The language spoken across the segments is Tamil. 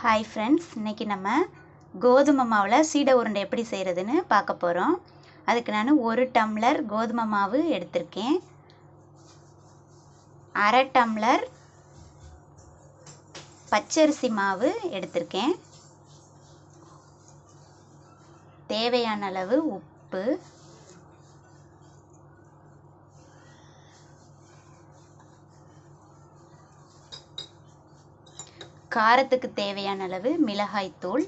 ஹாய் ஃப்ரெண்ட்ஸ் இன்றைக்கி நம்ம கோதுமை மாவில் சீடை உருண்டை எப்படி செய்கிறதுன்னு பார்க்க போகிறோம் அதுக்கு நான் ஒரு டம்ளர் கோதுமை மாவு எடுத்திருக்கேன். அரை டம்ளர் பச்சரிசி மாவு எடுத்திருக்கேன். தேவையான அளவு உப்பு காரத்துக்கு தேவையான அளவு மிளகாய்த்தூள்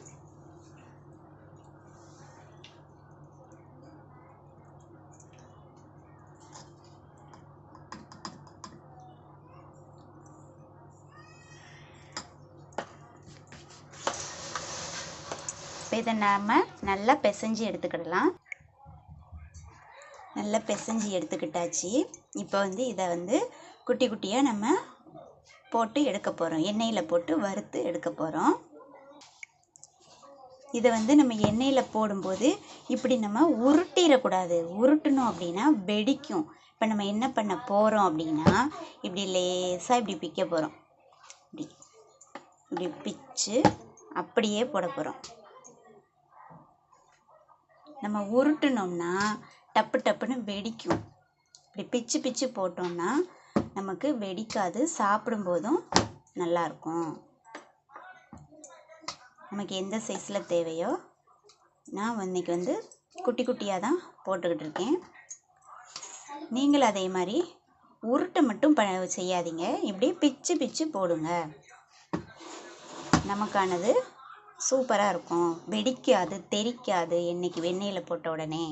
இப்போ இதை நாம் நல்லா பிசைஞ்சு எடுத்துக்கிடலாம். நல்லா பிசைஞ்சு எடுத்துக்கிட்டாச்சு. இப்போ வந்து இதை வந்து குட்டி குட்டியாக நம்ம போட்டு எடுக்க போகிறோம் எண்ணெயில் போட்டு வறுத்து எடுக்க போகிறோம் இதை வந்து நம்ம எண்ணெயில் போடும்போது இப்படி நம்ம உருட்டிடக்கூடாது. உருட்டணும் அப்படின்னா வெடிக்கும். இப்போ நம்ம என்ன பண்ண போகிறோம் அப்படின்னா இப்படி லேசாக இப்படி பிக்க போகிறோம் இப்படி இப்படி பிச்சு அப்படியே போட போகிறோம் நம்ம உருட்டினோம்னா டப்பு டப்புன்னு வெடிக்கும். இப்படி பிச்சு பிச்சு போட்டோம்னா நமக்கு வெடிக்காது சாப்பிடும்போதும் நல்லாயிருக்கும். நமக்கு எந்த சைஸில் தேவையோ நான் இன்றைக்கி வந்து குட்டி குட்டியாக தான் போட்டுக்கிட்டு இருக்கேன். நீங்கள் அதே மாதிரி உருட்டை மட்டும் ப செய்யாதீங்க. இப்படி பிச்சு பிச்சு போடுங்க. நமக்கானது சூப்பராக இருக்கும். வெடிக்காது தெறிக்காது என்னைக்கு வெண்ணெயில் போட்ட உடனே.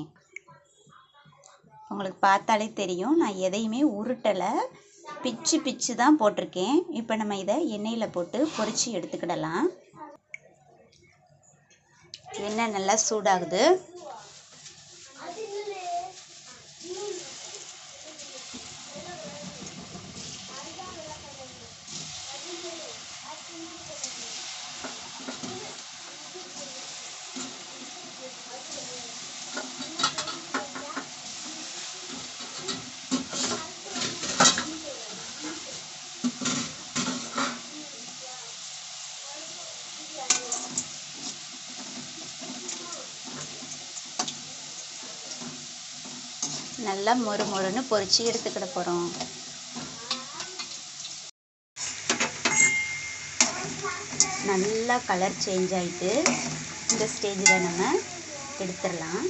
உங்களுக்கு பார்த்தாலே தெரியும். நான் எதையுமே உருட்டலை. பிச்சு பிச்சு தான் போட்டிருக்கேன். இப்போ நம்ம இதை எண்ணெயில் போட்டு பொரித்து எடுத்துக்கிடலாம். எண்ணெய் நல்லா சூடாகுது. நல்லா மொறு மொறுன்னு பொறிச்சு எடுத்துக்கிட போகிறோம் நல்லா கலர் சேஞ்ச் ஆகிட்டு இந்த ஸ்டேஜில் நம்ம எடுத்துடலாம்.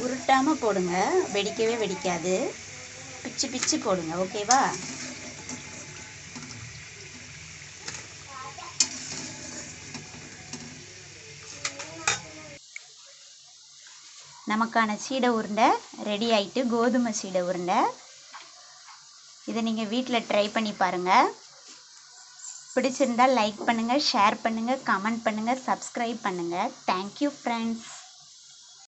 உருட்டாமல் போடுங்க. வெடிக்கவே வெடிக்காது. பிச்சு பிச்சு போடுங்க. ஓகேவா நமக்கான சீடை உருண்டை ரெடி ஆயிட்டு கோதுமை சீடை உருண்டை. இதை நீங்கள் வீட்டில் ட்ரை பண்ணி பாருங்கள் பிடிச்சிருந்தால் லைக் பண்ணுங்கள் ஷேர் பண்ணுங்கள் கமெண்ட் பண்ணுங்கள் சப்ஸ்கிரைப் பண்ணுங்கள் தேங்க்யூ ஃப்ரெண்ட்ஸ்